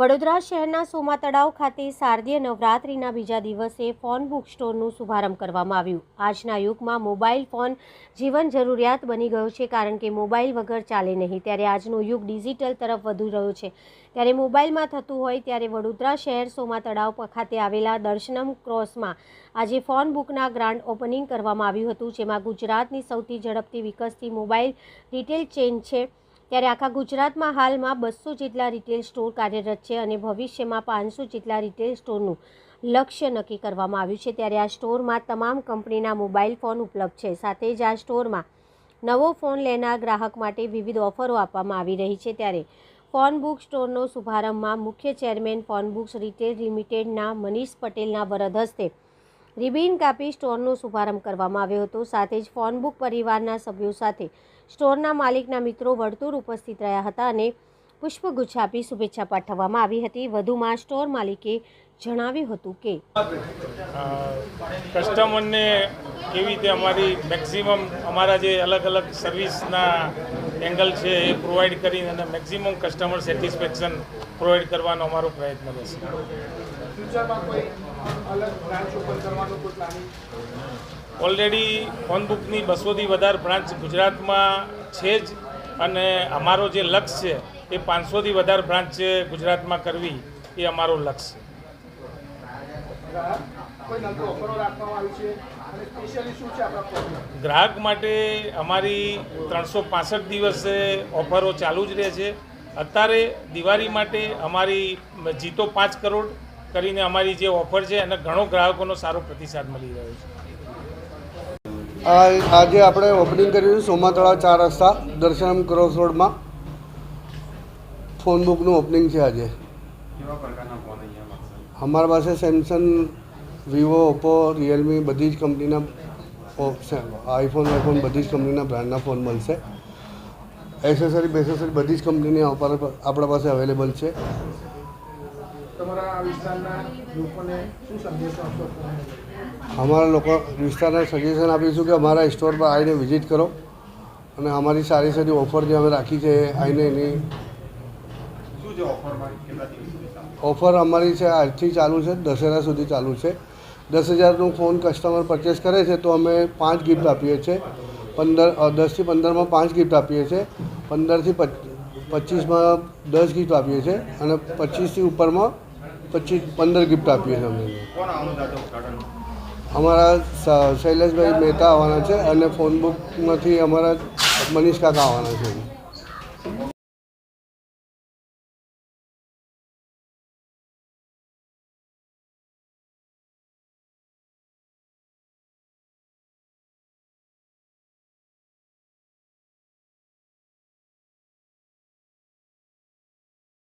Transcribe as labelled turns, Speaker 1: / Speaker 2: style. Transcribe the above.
Speaker 1: વડોદરા શહેરના સોમા તળાવ ખાતે શારદીય નવરાત્રિના બીજા દિવસે ફોન બુક સ્ટોરનું શુભારંભ કરવામાં આવ્યું. આજના યુગમાં મોબાઈલ ફોન જીવન જરૂરિયાત બની ગયો છે કારણ કે મોબાઈલ વગર ચાલે નહીં. ત્યારે આજનો યુગ ડિજિટલ તરફ વધુ રહ્યો છે. ત્યારે મોબાઈલમાં થતું હોય ત્યારે વડોદરા શહેર સોમા તળાવ ખાતે આવેલા દર્શનમ ક્રોસમાં આજે ફોન બુકના ગ્રાન્ડ ઓપનિંગ કરવામાં આવ્યું હતું, જેમાં ગુજરાતની સૌથી ઝડપથી વિકસતી મોબાઈલ રિટેલ ચેઇન છે. ત્યારે આખા ગુજરાતમાં હાલમાં બસો જેટલા રિટેલ સ્ટોર કાર્યરત છે અને ભવિષ્યમાં પાંચસો જેટલા રિટેલ સ્ટોરનું લક્ષ્ય નક્કી કરવામાં આવ્યું છે. ત્યારે આ સ્ટોરમાં તમામ કંપનીના મોબાઈલ ફોન ઉપલબ્ધ છે. સાથે જ આ સ્ટોરમાં નવો ફોન લેનાર ગ્રાહક માટે વિવિધ ઓફરો આપવામાં આવી રહી છે. ત્યારે ફોન બુક સ્ટોરનો શુભારંભમાં મુખ્ય ચેરમેન ફોન બુક્સ રિટેલ લિમિટેડના મનીષ પટેલના વરદ હસ્તે રિબિન કાપી સ્ટોરનો શુભારંભ કરવામાં આવ્યો હતો. સાથે જ ફોન બુક પરિવારના સભ્યો સાથે સ્ટોરના માલિકના મિત્રો વર્તુળ ઉપસ્થિત રહ્યા હતા અને પુષ્પગુચ્છ આપી શુભેચ્છા પાઠવવામાં આવી હતી. વધુમાં સ્ટોર માલિકે જણાવ્યું હતું કે
Speaker 2: કસ્ટમરને કેવી રીતે અમારી મેક્સિમમ અમારા જે અલગ અલગ સર્વિસના એંગલ છે એ પ્રોવાઈડ કરીને અને મેક્સિમમ કસ્ટમર સેટિસ્ફેક્શન પ્રોવાઈડ કરવાનો અમારો પ્રયત્ન રહેશે. ઓલરેડી ફોનબુકની બસોથી વધારે બ્રાન્ચ ગુજરાતમાં છે જ અને અમારો જે લક્ષ્ય છે એ પાંચસોથી વધારે બ્રાન્ચ ગુજરાતમાં કરવી એ અમારો લક્ષ્ય
Speaker 3: ગ્રાહક?
Speaker 2: માટે અમારી ત્રણસો પાસઠ દિવસે ઓફરો ચાલુ જ રહે છે. અત્યારે દિવાળી માટે અમારી જીતો પાંચ કરોડ કરીને અમારી જે ઓફર છે એને ઘણો ગ્રાહકોનો સારો પ્રતિસાદ મળી રહ્યો છે.
Speaker 4: આ આજે આપણે ઓપનિંગ કર્યું છે સોમા તળાવ ચાર રસ્તા દર્શનમ ક્રોસ રોડમાં ફોન બુકનું ઓપનિંગ છે આજે. અમારા પાસે સેમસંગ વિવો ઓપ્પો રિયલમી બધી જ કંપનીના આઈફોન આઈફોન બધી જ કંપનીના બ્રાન્ડના ફોન મળશે. એસેસરી બેસેસરી બધી જ કંપનીની ઓફર આપણા પાસે અવેલેબલ છે.
Speaker 3: તમારા આ વિસ્તારના લોકોને શું સંદેશો આપશો?
Speaker 4: અમારા લોકો વિસ્તારને સજેશન આપીશું કે અમારા સ્ટોર પર આવીને વિઝિટ કરો અને અમારી સારી સારી ઓફર જે અમે રાખી છે આવીને એની ઓફર અમારી છે આજથી ચાલુ છે દશેરા સુધી ચાલુ છે. દસ હજારનું ફોન કસ્ટમર પરચેસ કરે છે તો અમે પાંચ ગિફ્ટ આપીએ છીએ. પંદર દસથી પંદરમાં પાંચ ગિફ્ટ આપીએ છીએ. પંદરથી પચ પચીસમાં દસ ગિફ્ટ આપીએ છીએ અને પચીસથી ઉપરમાં પચીસ પંદર ગિફ્ટ આપીએ છીએ અમે. અમારા શૈલેષભાઈ મહેતા આવવાના છે અને ફોન બુકમાંથી અમારા મનીષ કાકા આવવાના છે.